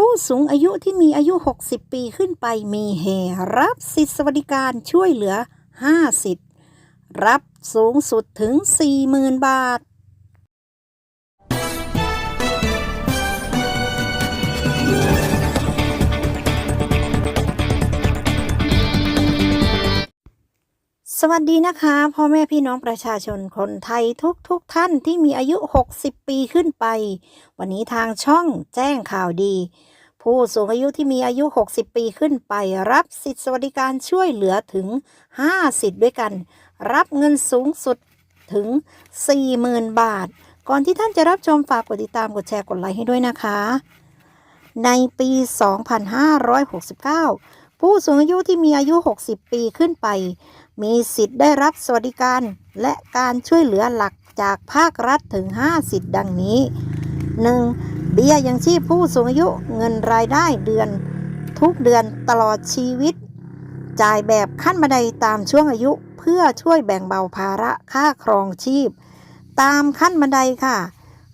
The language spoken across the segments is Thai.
ผู้สูงอายุที่มีอายุ 60 ปีขึ้นไปมีแห่รับสิทธิสวัสดิการช่วยเหลือ 5 สิทธิ์ รับสูงสุดถึง 40,000 บาท สวัสดีนะคะ พ่อแม่พี่น้องประชาชนคนไทยทุกทุกท่านที่มีอายุ 60 ปีขึ้นไป วันนี้ทางช่องแจ้งข่าวดี ผู้สูงอายุที่มีอายุ 60 ปีขึ้นไป รับสิทธิสวัสดิการช่วยเหลือถึง 5 สิทธิ์ด้วยกัน รับเงินสูงสุดถึง 40,000 บาท ก่อนที่ท่านจะรับชมฝากกดติดตามกดแชร์กดไลค์ให้ด้วยนะคะ ในปี 2569 ผู้สูงอายุที่มีอายุ 60 ปีขึ้นไป มีสิทธิ์ได้รับสวัสดิการ และการช่วยเหลือหลักจากภาครัฐถึง 5 สิทธิ์ดังนี้ 1. เบี้ยยังชีพผู้สูงอายุเงินรายได้เดือน ทุกเดือนตลอดชีวิต จ่ายแบบขั้นบันไดตามช่วงอายุเพื่อช่วยแบ่งเบาภาระค่าครองชีพ ตามขั้นบันไดค่ะ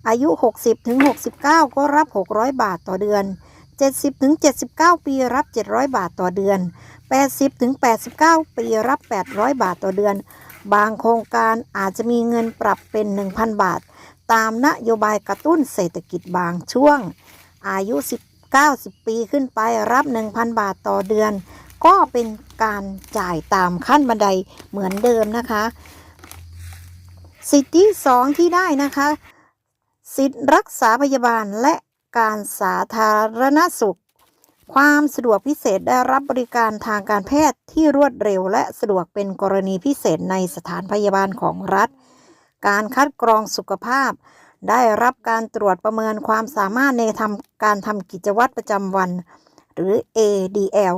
อายุ 60-69 ก็รับ 600 บาทต่อเดือน 70ถึง79 ปีรับ 700 บาทต่อเดือน 80ถึง89 ปีรับ 800 บาทต่อเดือน บางโครงการอาจจะมีเงินปรับเป็น 1,000 บาท ตามนโยบายกระตุ้นเศรษฐกิจบางช่วง อายุ10-90 ปีขึ้นไปรับ 1,000 บาทต่อเดือน ก็เป็นการจ่ายตามขั้นบันไดเหมือนเดิมนะคะ สิทธิที่สองที่ได้นะคะ สิทธิรักษาพยาบาลและ การสาธารณสุข ความสะดวกพิเศษได้รับบริการทางการแพทย์ที่รวดเร็วและสะดวกเป็นกรณีพิเศษในสถานพยาบาลของรัฐ การคัดกรองสุขภาพ ได้รับการตรวจประเมินความสามารถในทำการทำกิจวัตรประจำวัน หรือ ADL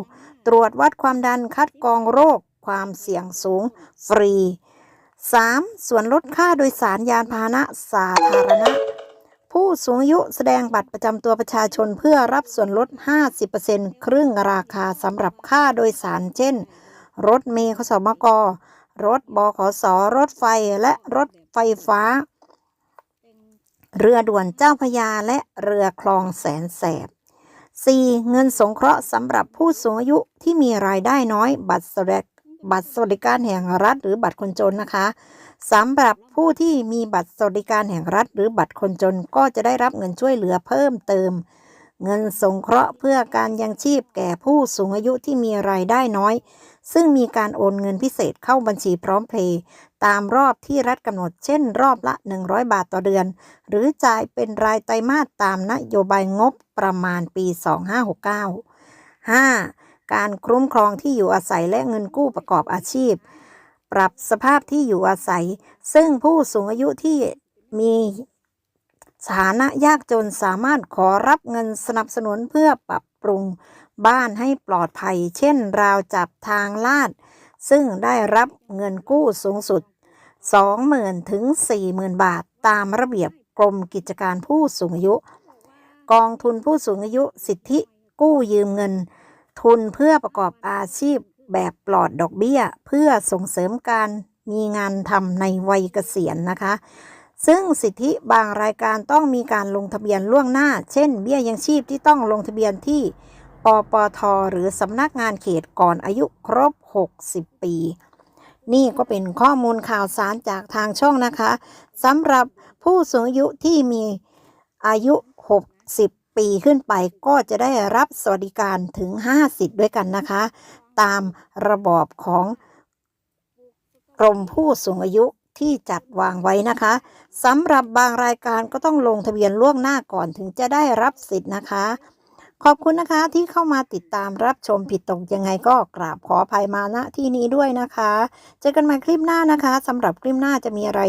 ตรวจวัดความดันคัดกรองโรค ความเสี่ยงสูง ฟรี 3. ส่วนลดค่าโดยสารยานพาหนะสาธารณะ สูงอายุแสดงบัตรประจำตัวประชาชนเพื่อรับส่วนลด 50%ครึ่งราคาสำหรับค่าโดยสาร เช่น รถเมล์ขสมก รถบขส รถไฟและรถไฟฟ้า เรือด่วนเจ้าพยาและเรือคลองแสนแสบ 4. เงินสงเคราะห์สำหรับผู้สูงอายุที่มีรายได้น้อยบัตรสวัสด บัตรสวัสดิการแห่งรัฐ หรือบัตรคนจนนะคะสำหรับผู้ที่มีบัตรสวัสดิการแห่งรัฐ หรือบัตรคนจนก็จะได้รับเงินช่วยเหลือเพิ่มเติม เงินสงเคราะห์เพื่อการยังชีพแก่ผู้สูงอายุที่มีรายได้น้อย ซึ่งมีการโอนเงินพิเศษเข้าบัญชีพร้อมเพย์ตามรอบที่รัฐกำหนดเช่น รอบละ 100 บาทต่อเดือน หรือจ่ายเป็นรายไตรมาสตามนโยบายงบประมาณปี 2569 5. การคุ้มครองที่อยู่อาศัยและเงินกู้ประกอบอาชีพ ปรับสภาพที่อยู่อาศัย ซึ่งผู้สูงอายุที่มีฐานะยากจนสามารถขอรับเงินสนับสนุนเพื่อปรับปรุงบ้านให้ปลอดภัย เช่นราวจับทางลาด ซึ่งได้รับเงินกู้สูงสุด 20,000 ถึง 40,000 บาทตามระเบียบกรมกิจการผู้สูงอายุ กองทุนผู้สูงอายุสิทธิกู้ยืมเงิน ทุนเพื่อประกอบอาชีพแบบปลอดดอกเบี้ย เพื่อส่งเสริมการมีงานทำในวัยเกษียณนะคะ ซึ่งสิทธิบางรายการต้องมีการลงทะเบียนล่วงหน้า เช่น เบี้ยยังชีพที่ต้องลงทะเบียนที่ปปท หรือสำนักงานเขตก่อนอายุครบ 60 ปี นี่ก็เป็นข้อมูลข่าวสารจากทางช่องนะคะสำหรับผู้สูงอายุที่มีอายุ 60 ปีขึ้นไปก็จะได้รับสวัสดิการถึง 5 สิทธิ์ด้วยกันนะคะ ตามระบอบของกรมผู้สูงอายุที่จัดวางไว้นะคะสำหรับบางรายการก็ต้องลงทะเบียนล่วงหน้าก่อนถึงจะได้รับสิทธิ์นะคะ ขอบคุณนะคะที่เข้ามาติดตามรับชมผิดตกยังไงก็กราบขออภัยมาณที่นี้ด้วยนะคะ เจอกันใหม่คลิปหน้านะคะสำหรับคลิปหน้าจะมีอะไร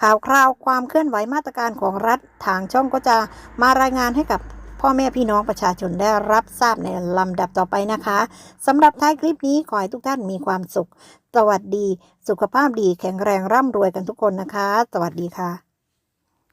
ข่าวคราวความเคลื่อนไหวมาตรการของรัฐทางช่องก็จะมารายงานให้กับ พ่อแม่พี่น้องประชาชนได้รับทราบในลำดับต่อไปนะคะสำหรับท้ายคลิปนี้ขอให้ทุกท่านมีความสุข สวัสดี สุขภาพดีแข็งแรงร่ำรวยกันทุกคนนะคะ สวัสดีค่ะ